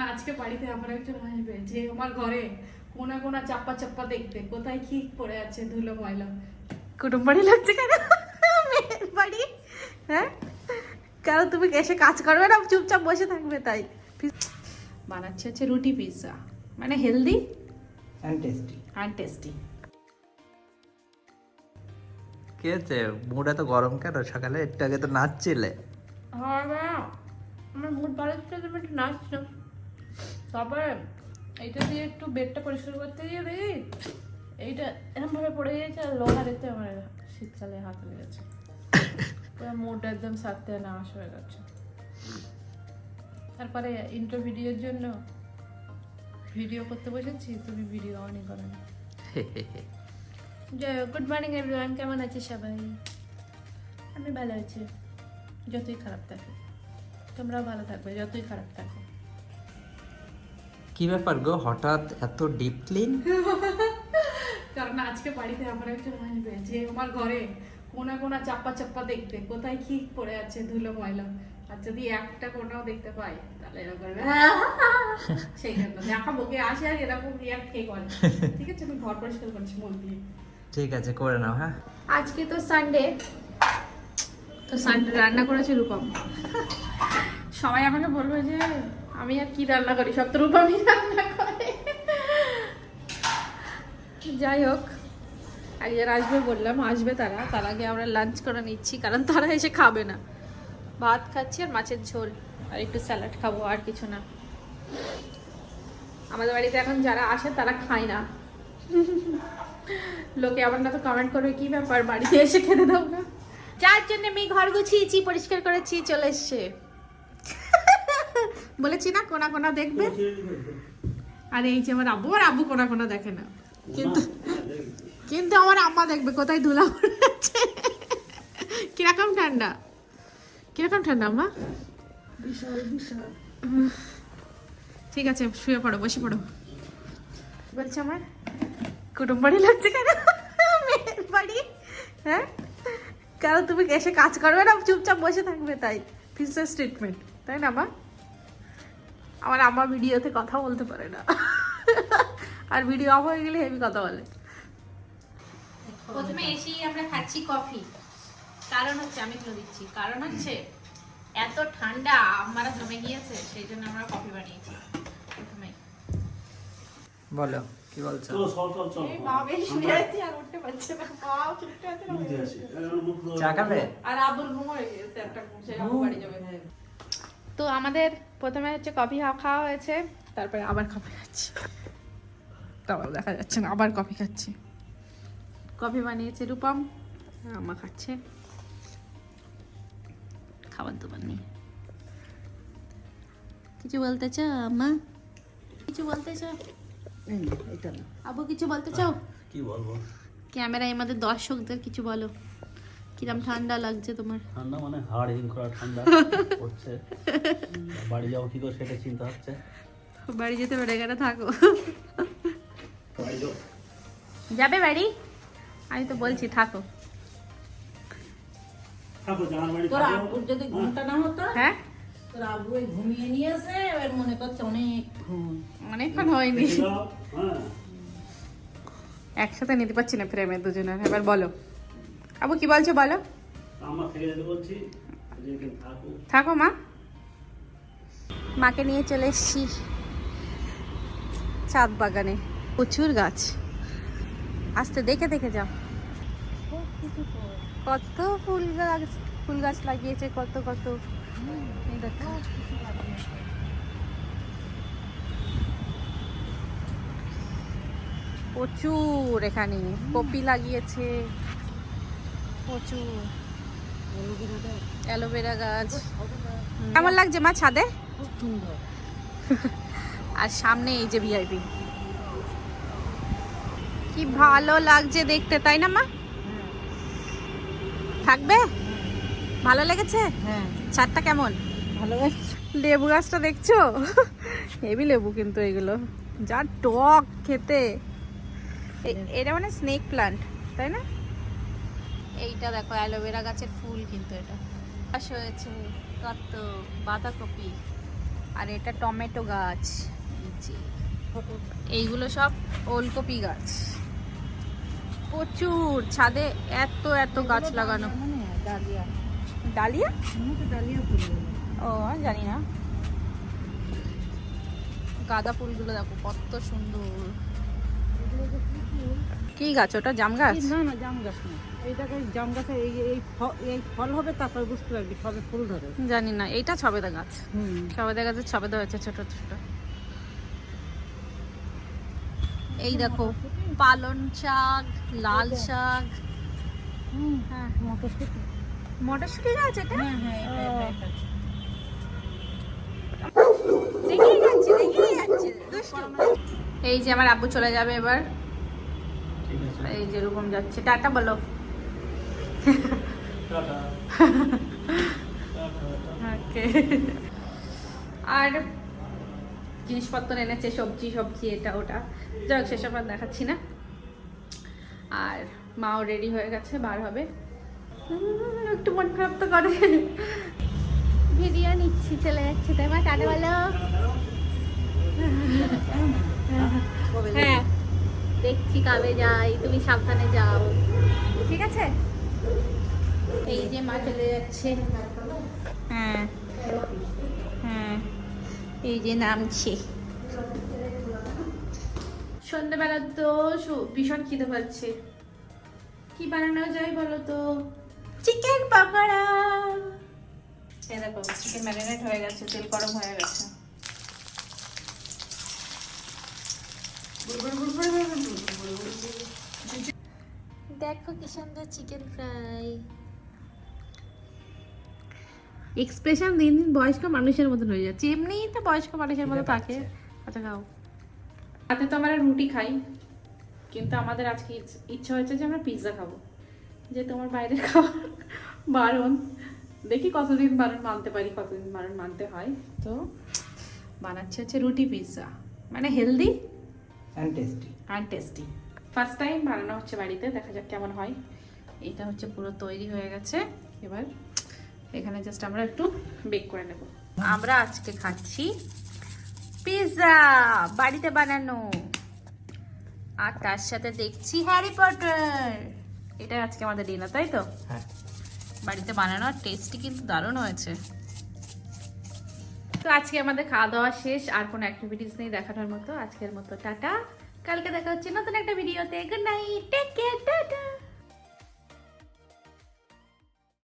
কারণ আজকে বাড়িতে আমার একজন আসবে যে আমার ঘরে কোনা কোনা চাপ্পা চাপ্পা দেখতে। কোথায় কি পড়ে আছে ধুলো ময়লা? কুটুম বাড়ি লাগছে কেন? বাড়ি? হ্যাঁ? কারণ তুমি এসে কাজ করবে না? চুপচাপ বসে থাকবে তাই। বানাচ্ছে হচ্ছে রুটি পিৎজা মানে healthy and tasty and tasty কি হচ্ছে? মুড এত গরম কেন? সকালে একটু আগে তো নাচছিলে। আমার মুড ভালো ছিল তুমি একটু নাচছো তারপরে এইটা দিয়ে একটু বেডটা পরিষ্কার করতে গিয়ে দেখি এইটা এরকম ভাবে পড়ে গিয়েছে আর লোহা দেখতে আমার শীতকালে হাত লেগেছে। পুরো মুড একদম সাথে নাশ হয়ে গেছে। তারপরে ইন্টার ভিডিওর জন্য ভিডিও করতে বসেছি, তুমি ভিডিও অনই করো না। হোক গুড মর্নিং এভরিওয়ান কেমন আছে সবাই? আমি ভালো আছি, যতই খারাপ থাকে তোমরাও ভালো থাকবে, যতই খারাপ থাকো কি ব্যাপার গো? হঠাৎ এত ডিপ ক্লিন কারণ আজকে বাড়িতে আমার একজন আসবে যে আমার ঘরে কোনা কোনা চাপ্পা চাপ্পা দেখতে কোথায় কি পড়ে আছে ধুলো ময়লা? আর যদি একটা কোনাও দেখতে পাই তাহলে এরকম করবে। সেই জন্য দেখাবো কে আসে আর এরকম রিয়াক্ট কে করে। ঠিক আছে? আমি ঘর পরিষ্কার করছি মন দিয়ে। ঠিক আছে করে নাও হ্যাঁ। আজকে তো সানডে তো সানডে রান্না করেছে রূপম। সবাই আমাকে বলবে যে আমি আর কি রান্না করি? সব তো রূপমই রান্না করে। যাই হোক আর যারা আসবে বললাম, আসবে তারা। তার আগে আমরা লাঞ্চ করে নিচ্ছি, কারণ তারা এসে খাবে না। ভাত খাচ্ছি আর মাছের ঝোল, আর একটু স্যালাড খাব, আর কিছু না। আমাদের বাড়িতে এখন যারা আসে, তারা খায় না। লোকে আবার না তো কমেন্ট করবে, কি ব্যাপার? বাড়িতে এসে খেতে দাও না? যার জন্য আমি ঘর গুছিয়েছি, পরিষ্কার করেছি, চলে এসছে। বলেছি না কোনা কোনা দেখবে। আর এই যে আমার আব্বু আর আব্বু কোনা কোনা দেখে না। কিন্তু কিন্তু আমার আম্মা দেখবে, কোথায় ধুলা কীরকম ঠান্ডা? কীরকম ঠান্ডা আম্মা? ঠিক আছে, শুয়ে পড়ো, বসে পড়ো। বলছে আমার, কুটুম বাড়ি লাগছে কেন? বাড়ি হ্যাঁ? কারণ তুমি এসে কাজ করবে না, চুপচাপ বসে থাকবে তাই। প্রিন্সেস ট্রিটমেন্ট তাই না, মা? আমার আম্মা ভিডিওতে কথা বলতে পারে না। আর ভিডিও অফ হয়ে গেলে হেভি কথা বলে। প্রথমে এসেই আমরা খাচ্ছি কফি কারণ হচ্ছে আমি তো দিচ্ছি। কারণ হচ্ছে এত ঠান্ডা আমরা জমে গিয়েছে সেই জন্য আমরা কফি বানিয়েছি। প্রথমে। বলো কি বলছো? চলো চল চল চল। এই মা শুয়ে আছে আর উঠতে পারছে না। মাও ছুটতে আছে না বুঝে আসি এর মুখ ধরে- চা খাবে? আর আবুর ঘুম হয়ে গেছে একটা ঘুম সে বাড়ি যাবে। তো আমাদের প্রথমে হচ্ছে কফি খাওয়া হয়েছে। তারপরে আবার কফি খাচ্ছি। তাও দেখা যাচ্ছে না আবার কফি খাচ্ছি। কফি বানিয়েছে রূপম আমা খাচ্ছে। খাবার দাবার নেই কিছু বলতে চাও আমা কিছু বলতে চাও? আবু কিছু বলতে চাও? কি বলব? ক্যামেরায় আমাদের দর্শকদের কিছু বলো। কিরম ঠান্ডা লাগছে তোমার? ঠান্ডা মানে হাড় হিম করা ঠান্ডা পড়ছে। বাড়ি যাব কি করে সেটা চিন্তা হচ্ছে। বাড়ি যেতে পেরে গেলে থাকো। যাবে। বাড়ি? আমি তো বলছি থাকো। থাকো জামার বাড়ি তোর আব্বুর যদি ঘুমটা না হতো হ্যাঁ? তোর আব্বু ওই ঘুমিয়ে নিয়েছে এবার মনে করছে অনেক ঘুম। অনেকক্ষণ হয়নি। যাও, হ্যাঁ। একসাথে নিতে পারছি না ফ্রেমে দুজনের এবার বলো। আবু কি বলছো বলো? থাকো। মা। মাকে নিয়ে চলে এসছি চাঁদ বাগানে। প্রচুর গাছ। আসতে দেখে দেখে যাও। কত ফুল গাছ ফুল গাছ লাগিয়েছে কত কত। প্রচুর এখানে। কপি লাগিয়েছে। প্রচুর। অ্যালোভেরা গাছ। কেমন লাগছে মা ছাদে? আর সামনে এই যে ভিআইপি কি ভালো লাগছে দেখতে তাই না মা? থাকবে? ভালো লেগেছে? হ্যাঁ। ছাদটা কেমন? ভালো লেবু গাছটা দেখছ? হেভি লেবু কিন্তু এগুলো। যা টক খেতে। এটা মানে স্নেক প্লান্ট তাই না? এইটা দেখো অ্যালোভেরা গাছের ফুল কিন্তু এটা। চাষ হয়েছে কত বাঁধাকপি আর এটা টমেটো গাছ। এই এইগুলো সব ওলকপি গাছ। প্রচুর ছাদে এত এত গাছ লাগানো। মানে ডালিয়া। ডালিয়া? ডালিয়া ফুল বলে। ও জানি না। গাঁদা ফুলগুলো দেখো কত সুন্দর। কি? গাছ? ওটা জাম গাছ? না না জাম গাছ না। এইটাকে জাম গাছে এই এই এই ফল হবে তারপর বুঝতে পারবি সবে ফুল ধরে। জানি না এইটা ছবেদা গাছ। হুম। ছবেদা গাছের ছবেদা হয়েছে ছোট ছোট। এই দেখো পালন শাক লাল শাক। হুম হ্যাঁ। মটরশুঁটি। মটরশুটি গাছ এটা? হ্যাঁ হ্যাঁ এটা, এটা, এটা। দেখেই যাচ্ছে দেখেই যাচ্ছে দুষ্টু। এই যে আমার আব্বু চলে যাবে এবার। এই যে এই যেরকম যাচ্ছে। টাটা বলো। আর জিনিসপত্র এনেছে সবজি সবজি এটা ওটা। যাই হোক সেসব আর দেখাচ্ছি না। আর মাও রেডি হয়ে গেছে বার হবে। একটু মন খারাপ তো করে। ভিডিও নিচ্ছি চলে যাচ্ছে তাই মা টাটা বলো। হ্যাঁ। দেখছি কবে যাই তুমি সাবধানে যাও। ঠিক আছে? এই যে মা চলে যাচ্ছে। হ্যাঁ। হ্যাঁ। এই যে নামছে। সন্ধ্যেবেলা তো ভীষণ খিদে পাচ্ছে। কি বানানো যায় বলো তো? চিকেন পকোড়া দেখো চিকেন ম্যারিনেট হয়ে গেছে তেল গরম হয়ে গেছে। দেখো কি সুন্দর চিকেন ফ্রাই এক্সপ্রেশন দিন দিন বয়স্ক মানুষের মতন হয়ে যাচ্ছে। এমনিই তো বয়স্ক মানুষের মতো থাকে। আচ্ছা খাও। রাতে তো আমরা রুটি খাই কিন্তু আমাদের আজকে ইচ- ইচ্ছা হয়েছে যে আমরা পিৎজা খাব। যে তোমার বাইরে খাওয়া বারণ। দেখি কতদিন বারণ মানতে পারি কতদিন বারণ মানতে হয়। তো বানাচ্ছে হচ্ছে রুটি পিৎজা মানে হেলদি অ্যান্ড টেস্টি আর টেস্টি ফার্স্ট টাইম বানানো হচ্ছে বাড়িতে দেখা যাক কেমন হয়। এটা হচ্ছে পুরো তৈরি হয়ে গেছে। এবার এখানে জাস্ট আমরা একটু বেক করে নেব। আমরা আজকে খাচ্ছি পিৎজা বাড়িতে বানানো। আর তার সাথে দেখছি হ্যারি পটার এটা আজকে আমাদের ডিনার তাই তো? হ্যাঁ। বাড়িতে বানানো টেস্টি কিন্তু দারুণ হয়েছে। তো আজকে আমাদের খাওয়া দাওয়া শেষ, আর কোনো অ্যাক্টিভিটিস নেই দেখানোর মতো। আজকের মতো টাটা। কালকে দেখা হচ্ছে নতুন একটা ভিডিওতে good night take care tata